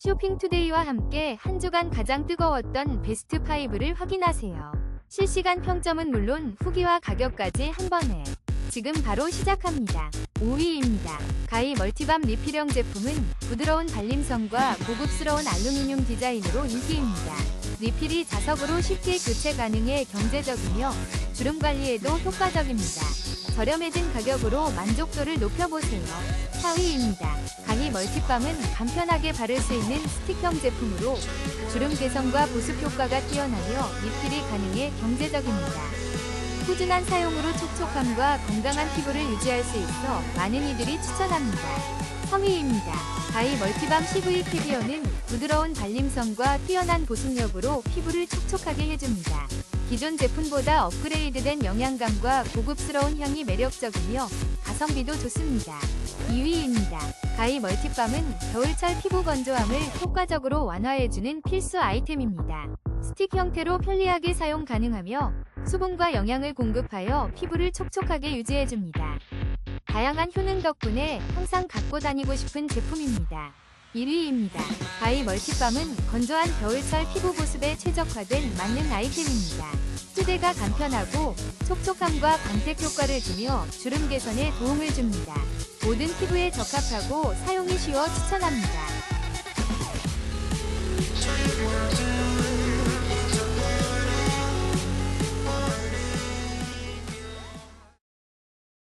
쇼핑투데이와 함께 한 주간 가장 뜨거웠던 베스트 5를 확인하세요. 실시간 평점은 물론 후기와 가격까지 한 번에. 지금 바로 시작합니다. 5위입니다. 가히 멀티밤 리필형 제품은 부드러운 발림성과 고급스러운 알루미늄 디자인으로 인기입니다. 리필이 자석으로 쉽게 교체 가능해 경제적이며 주름 관리에도 효과적입니다. 저렴해진 가격으로 만족도를 높여보세요. 4위입니다. 가히 멀티밤은 간편하게 바를 수 있는 스틱형 제품으로 주름 개선과 보습 효과가 뛰어나며 리필이 가능해 경제적입니다. 꾸준한 사용으로 촉촉함과 건강한 피부를 유지할 수 있어 많은 이들이 추천합니다. 3위입니다. 가히 멀티밤 CV 캐비어는 부드러운 발림성과 뛰어난 보습력으로 피부를 촉촉하게 해줍니다. 기존 제품보다 업그레이드된 영양감과 고급스러운 향이 매력적이며 가성비도 좋습니다. 2위입니다. 가히 멀티밤은 겨울철 피부 건조함을 효과적으로 완화해주는 필수 아이템입니다. 스틱 형태로 편리하게 사용 가능하며 수분과 영양을 공급하여 피부를 촉촉하게 유지해줍니다. 다양한 효능 덕분에 항상 갖고 다니고 싶은 제품입니다. 1위입니다. 바이 멀티밤은 건조한 겨울철 피부 보습에 최적화된 만능 아이템입니다. 휴대가 간편하고 촉촉함과 광택 효과를 주며 주름 개선에 도움을 줍니다. 모든 피부에 적합하고 사용이 쉬워 추천합니다.